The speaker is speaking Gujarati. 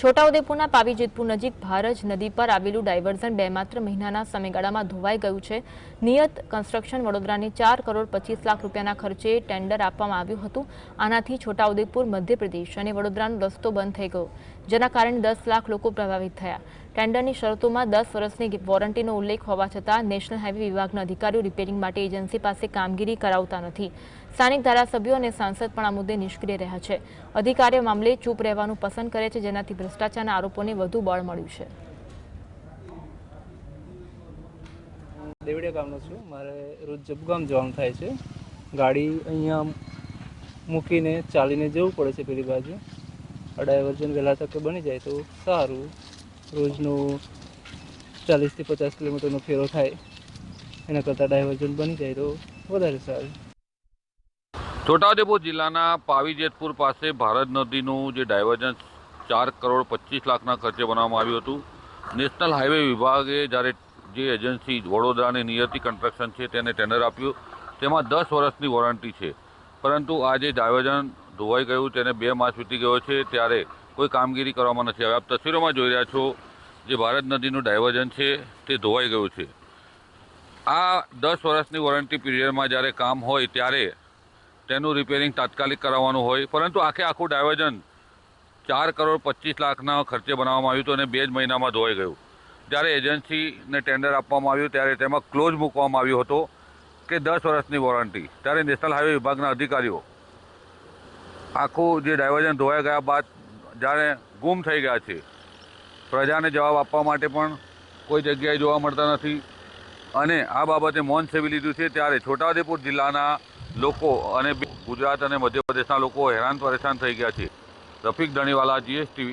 છોટાઉદેપુરના પાવી જેતપુર નજીક ભારજ નદી પર આવેલું ડાયવર્ઝન બે માત્ર મહિનાના સમયગાળામાં ધોવાઈ ગયું છે. નિયત કન્સ્ટ્રક્શન વડોદરાની ચાર કરોડ પચીસ લાખ રૂપિયાના ખર્ચે ટેન્ડર આપવામાં આવ્યું હતું. આનાથી છોટાઉદેપુર મધ્યપ્રદેશ અને વડોદરાનો રસ્તો બંધ થઈ ગયો, જેના કારણે દસ લાખ લોકો પ્રભાવિત થયા. ટેન્ડરની શરતોમાં દસ વર્ષની વોરંટીનો ઉલ્લેખ હોવા છતાં નેશનલ હાઇવે વિભાગના અધિકારીઓ રિપેરિંગ માટે એજન્સી પાસે કામગીરી કરાવતા નથી. સ્થાનિક ધારાસભ્યો અને સાંસદ પણ આ મુદ્દે નિષ્ક્રિય રહ્યા છે. અધિકારીઓ મામલે ચૂપ રહેવાનું પસંદ કરે છે, જેનાથી ભ્રષ્ટાચારના આરોપોને વધુ બળ મળ્યું છે. દેવડિયા ગામનો છું. મારે રોજ જબગામ જવાનું થાય છે. ગાડી અહીંયા મૂકીને ચાલીને જવું પડે છે પેલી બાજુ. અઢાઈ વર્જન વહેલા તકે બની જાય તો સારું. રોજનું ચાલીસથી પચાસ કિલોમીટરનો ફેરો થાય, એના કરતાં ડાયવર્ઝન બની જાય તો વધારે સારું. છોટાઉદેપુર જિલ્લાના પાવી જેતપુર પાસે ભારત નદીનું જે ડાયવર્જન્સ ચાર કરોડ પચીસ લાખના ખર્ચે બનાવવામાં આવ્યું હતું. નેશનલ હાઈવે વિભાગે જ્યારે જે એજન્સી વડોદરાની નિયતિ કન્સ્ટ્રક્શન છે તેને ટેન્ડર આપ્યું. તેમાં દસ વર્ષની વોરંટી છે. પરંતુ આ જે ડાયવર્ઝન ધોવાઈ ગયું, તેને બે માસ વીતી ગયો છે. ત્યારે કોઈ કામગીરી કરવામાં નથી આવી. આપ તસવીરોમાં જોઈ રહ્યા છો જે ભારત નદીનું ડાયવર્ઝન છે તે ધોવાઈ ગયું છે. આ દસ વર્ષની વોરંટી પીરિયડમાં જ્યારે કામ હોય ત્યારે તેનું રિપેરિંગ તાત્કાલિક કરાવવાનું હોય. પરંતુ આખે આખું ડાયવર્ઝન ચાર કરોડ પચીસ લાખના ખર્ચે બનાવવામાં આવ્યું હતું અને બે જ મહિનામાં ધોવાઈ ગયું. જ્યારે એજન્સીને ટેન્ડર આપવામાં આવ્યું ત્યારે તેમાં ક્લોઝ મૂકવામાં આવ્યો હતો કે દસ વર્ષની વોરંટી. ત્યારે નેશનલ હાઈવે વિભાગના અધિકારીઓ આખું જે ડાયવર્ઝન ધોવાઈ ગયા બાદ જ્યારે ગુમ થઈ ગયા છે. પ્રજાને જવાબ આપવા માટે પણ કોઈ જગ્યાએ જોવા મળતા નથી. અને આ બાબતે મૌન સેવી લીધું છે ત્યારે છોટાઉદેપુર જિલ્લાના લોકો અને ગુજરાત અને મધ્યપ્રદેશના લોકો હેરાન પરેશાન થઈ ગયા છે. રફીક ધણીવાલા, જીએસટીવી